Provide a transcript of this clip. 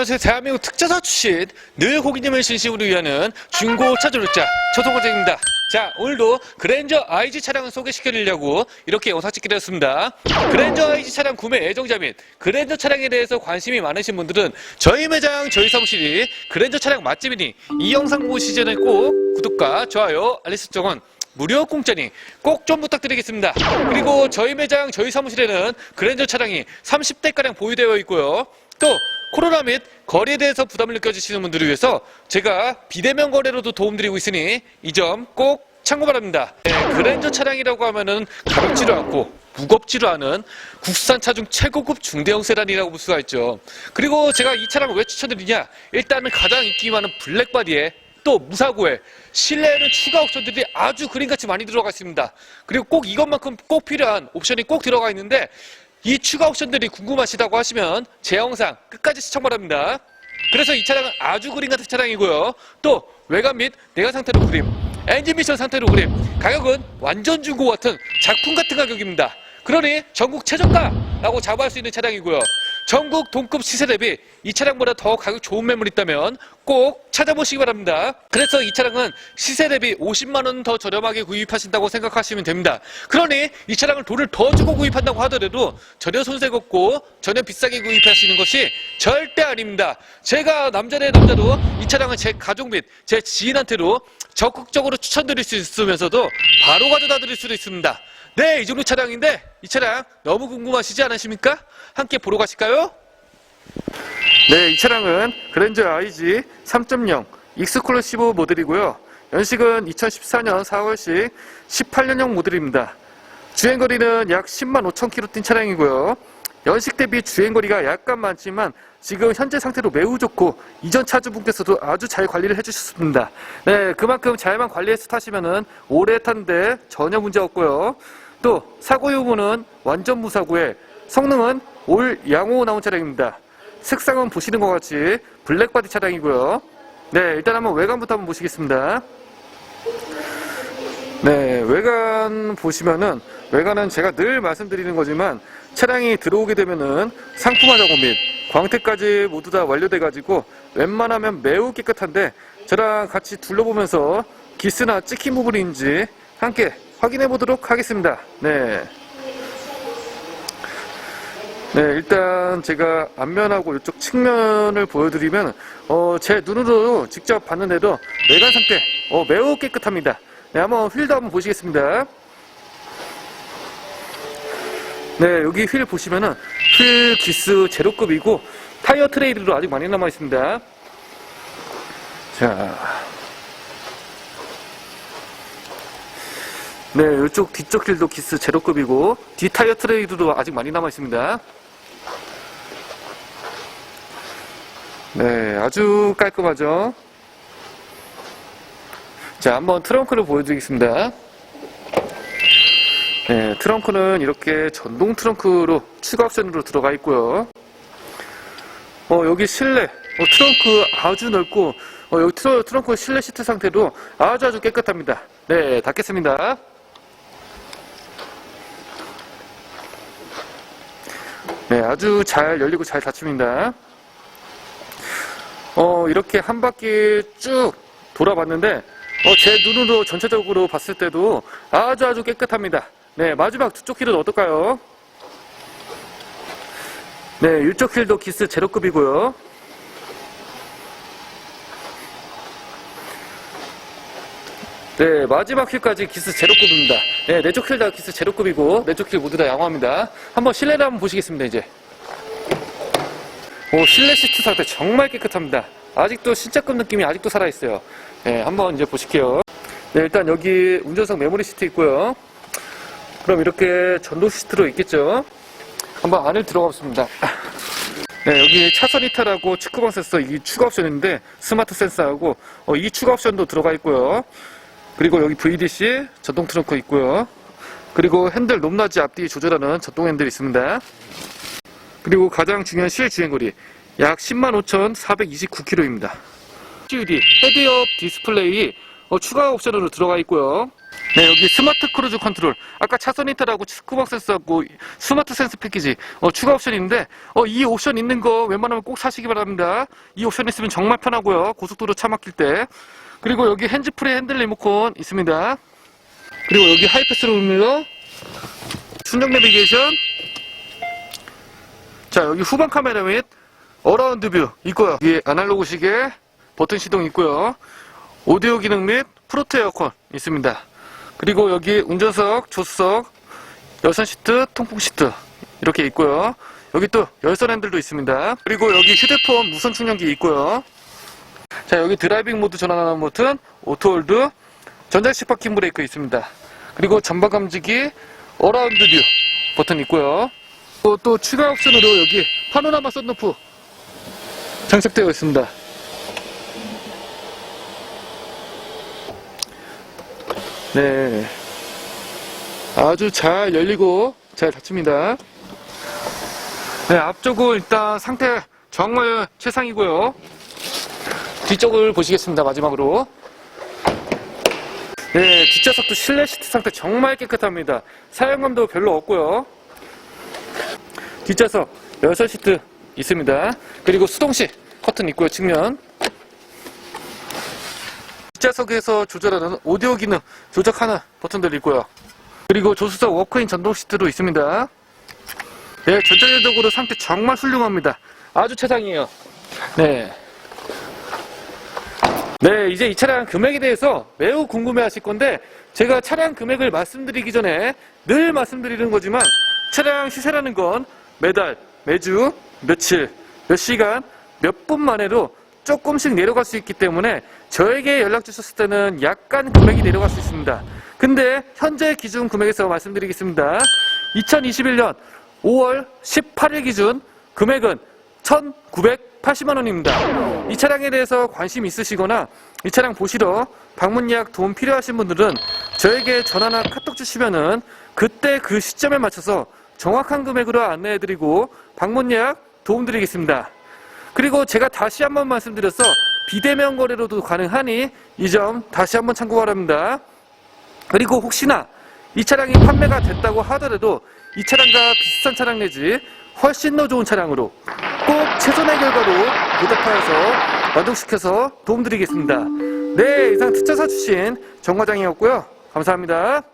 안녕하세요. 대한민국 특자사 출신 늘 고객님을 진심으로 위하는 중고차 조력자 조성과장입니다. 자, 오늘도 그랜저 IG 차량을 소개시켜드리려고 이렇게 영상 찍게 되었습니다. 그랜저 IG 차량 구매 애정자 및 그랜저 차량에 대해서 관심이 많으신 분들은 저희 매장, 저희 사무실이 그랜저 차량 맛집이니 이 영상 보시기 전에 꼭 구독과 좋아요, 알림 설정은 무료 공짜니 꼭 좀 부탁드리겠습니다. 그리고 저희 매장, 저희 사무실에는 그랜저 차량이 30대가량 보유되어 있고요. 또 코로나 및 거리에 대해서 부담을 느껴지시는 분들을 위해서 제가 비대면 거래로도 도움드리고 있으니 이 점 꼭 참고 바랍니다. 네, 그랜저 차량이라고 하면은 가볍지도 않고 무겁지도 않은 국산 차 중 최고급 중대형 세단이라고 볼 수가 있죠. 그리고 제가 이 차량을 왜 추천드리냐? 일단은 가장 인기 많은 블랙바디에 또 무사고에 실내에는 추가 옵션들이 아주 그림같이 많이 들어가 있습니다. 그리고 꼭 이것만큼 꼭 필요한 옵션이 꼭 들어가 있는데 이 추가 옵션들이 궁금하시다고 하시면 제 영상 끝까지 시청 바랍니다. 그래서 이 차량은 아주 그림 같은 차량이고요. 또 외관 및 내관 상태로 그림, 엔진 미션 상태로 그림, 가격은 완전 중고 같은 작품 같은 가격입니다. 그러니 전국 최저가라고 자부할 수 있는 차량이고요. 전국 동급 시세 대비 이 차량보다 더 가격 좋은 매물이 있다면 꼭 찾아보시기 바랍니다. 그래서 이 차량은 시세 대비 50만 원 더 저렴하게 구입하신다고 생각하시면 됩니다. 그러니 이 차량을 돈을 더 주고 구입한다고 하더라도 전혀 손색 없고 전혀 비싸게 구입하시는 것이 절대 아닙니다. 제가 남자 대 남자도 이 차량은 제 가족 및 제 지인한테도 적극적으로 추천드릴 수 있으면서도 바로 가져다 드릴 수도 있습니다. 네, 이 정도 차량인데 이 차량 너무 궁금하시지 않으십니까? 함께 보러 가실까요? 네, 이 차량은 그랜저 IG 3.0 익스클루시브 모델이고요. 연식은 2014년 4월식 18년형 모델입니다. 주행거리는 약 10만 5천 킬로 뛴 차량이고요. 연식 대비 주행거리가 약간 많지만 지금 현재 상태로 매우 좋고 이전 차주분께서도 아주 잘 관리를 해주셨습니다. 네, 그만큼 잘만 관리해서 타시면은 오래 타는데 전혀 문제 없고요. 또 사고 유무는 완전 무사고에 성능은 올 양호 나온 차량입니다. 색상은 보시는 것 같이 블랙바디 차량이고요. 네, 일단 한번 외관부터 한번 보시겠습니다. 네, 외관 보시면은 외관은 제가 늘 말씀드리는 거지만 차량이 들어오게 되면은 상품화 작업 및 광택까지 모두 다 완료돼 가지고 웬만하면 매우 깨끗한데 저랑 같이 둘러보면서 기스나 찍힌 부분인지 함께 확인해 보도록 하겠습니다. 네. 네, 일단 제가 앞면하고 이쪽 측면을 보여드리면 어, 제 눈으로 직접 봤는데도 외관 상태 어, 매우 깨끗합니다. 네, 한번 휠도 한번 보시겠습니다. 네, 여기 휠 보시면은 휠 기스 제로급이고 타이어 트레이드도 아직 많이 남아 있습니다. 자, 네, 이쪽 뒤쪽 휠도 기스 제로급이고 뒤 타이어 트레이드도 아직 많이 남아 있습니다. 네, 아주 깔끔하죠. 자, 한번 트렁크를 보여드리겠습니다. 네, 트렁크는 이렇게 전동 트렁크로 추가 옵션으로 들어가 있고요. 어, 여기 실내, 어, 트렁크 아주 넓고, 어, 여기 트러, 트렁크 실내 시트 상태도 아주 아주 깨끗합니다. 네, 닫겠습니다. 네, 아주 잘 열리고 잘 닫힙니다. 어, 이렇게 한 바퀴 쭉 돌아봤는데, 어, 제 눈으로 전체적으로 봤을 때도 아주 아주 깨끗합니다. 네, 마지막 두쪽 휠은 어떨까요? 네, 이쪽 휠도 기스 제로급이고요. 네, 마지막 휠까지 기스 제로급입니다. 네, 내쪽 휠다 기스 제로급이고, 내쪽 휠 모두 다 양호합니다. 한번 실내를 한번 보시겠습니다, 이제. 오, 실내 시트 상태 정말 깨끗합니다. 아직도 신차급 느낌이 아직도 살아있어요. 네, 한번 이제 보실게요. 네, 일단 여기 운전석 메모리 시트 있고요. 그럼 이렇게 전동 시트로 있겠죠. 한번 안을 들어가 보습니다. 네, 여기 차선 이탈하고 측구방 센서 이 추가 옵션인데 스마트 센서하고 어, 이 추가 옵션도 들어가 있고요. 그리고 여기 VDC 전동 트렁크 있고요. 그리고 핸들 높낮이 앞뒤 조절하는 전동 핸들 있습니다. 그리고 가장 중요한 실주행거리 약 10만 5,429km입니다. HUD 헤드업 디스플레이 어, 추가 옵션으로 들어가 있고요. 네, 여기 스마트 크루즈 컨트롤. 아까 차선 히터라고 스쿠버 센서하고 스마트 센스 패키지 어, 추가 옵션이 있는데 어, 이 옵션 있는 거 웬만하면 꼭 사시기 바랍니다. 이 옵션 있으면 정말 편하고요. 고속도로 차 막힐 때. 그리고 여기 핸즈프리 핸들 리모컨 있습니다. 그리고 여기 하이패스로 옵니다. 순정 내비게이션. 자, 여기 후방 카메라 및 어라운드 뷰 있고요. 여기 아날로그 시계 버튼 시동 있고요. 오디오 기능 및 프로트 에어컨 있습니다. 그리고 여기 운전석, 조수석, 열선 시트, 통풍 시트 이렇게 있고요. 여기 또 열선 핸들도 있습니다. 그리고 여기 휴대폰 무선 충전기 있고요. 자 여기 드라이빙 모드 전환하는 버튼, 오토홀드, 전자식 파킹 브레이크 있습니다. 그리고 전방 감지기, 어라운드 뷰 버튼 있고요. 또, 또 추가 옵션으로 여기 파노라마 썬루프 장착되어 있습니다. 네. 아주 잘 열리고 잘 닫힙니다. 네, 앞쪽은 일단 상태 정말 최상이고요. 뒤쪽을 보시겠습니다. 마지막으로. 네, 뒷좌석도 실내 시트 상태 정말 깨끗합니다. 사용감도 별로 없고요. 뒷좌석 열선 시트 있습니다. 그리고 수동식 커튼 있고요. 측면. 뒷좌석에서 조절하는 오디오 기능 조작하는 버튼들이 있고요. 그리고 조수석 워크인 전동 시트도 있습니다. 네, 전체적으로 상태 정말 훌륭합니다. 아주 최상이에요. 네. 네, 이제 이 차량 금액에 대해서 매우 궁금해 하실 건데, 제가 차량 금액을 말씀드리기 전에 늘 말씀드리는 거지만, 차량 시세라는 건 매달, 매주, 며칠, 몇 시간, 몇 분 만에도 조금씩 내려갈 수 있기 때문에 저에게 연락 주셨을 때는 약간 금액이 내려갈 수 있습니다. 근데 현재 기준 금액에서 말씀드리겠습니다. 2021년 5월 18일 기준 금액은 1,980만 원입니다. 이 차량에 대해서 관심 있으시거나 이 차량 보시러 방문 예약 도움 필요하신 분들은 저에게 전화나 카톡 주시면은 그때 그 시점에 맞춰서 정확한 금액으로 안내해드리고 방문 예약 도움드리겠습니다. 그리고 제가 다시 한번 말씀드려서 비대면 거래로도 가능하니 이 점 다시 한번 참고 바랍니다. 그리고 혹시나 이 차량이 판매가 됐다고 하더라도 이 차량과 비슷한 차량 내지 훨씬 더 좋은 차량으로 꼭 최선의 결과로 보답하여서 만족시켜서 도움드리겠습니다. 네, 이상 특차사 주신 정 과장이었고요. 감사합니다.